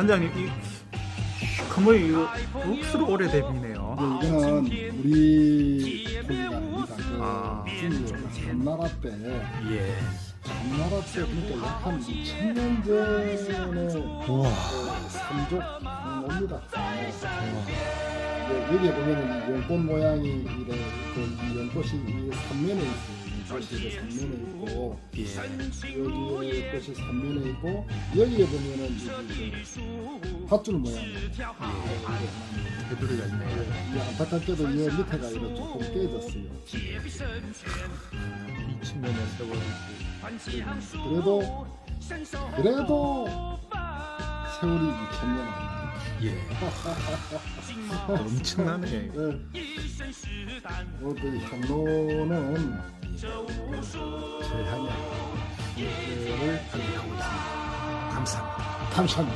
단장님 이 거의 이거 억수로 오래되네요. 네, 이거는 우리 아닙니다. 그 아. 중국 전나라 때 예. 전나라 때 그러니까 약한 2000년 전에 우와. 그 삼족 옵니다. 네, 여기에 보면은 이 연꽃 모양이 이래 그이 연꽃이 이 삼면에 있어요. 연꽃이 이 삼면에 있고 예. 여기에 꽃이 삼면에 있고 여기에 보면은 이 밧줄 모양. 테두리가 있네요. 이 안타깝게도 이 밑에가 이렇게 조금 깨졌어요. 2000년의 세월이 그래도 그래도 세월이 2000년 아닙니다. 예. 엄청나네요. 이거. 네. 우리 경로는 저희 한양 를 알리고 있습니다. 감사합니다. 감사합니다.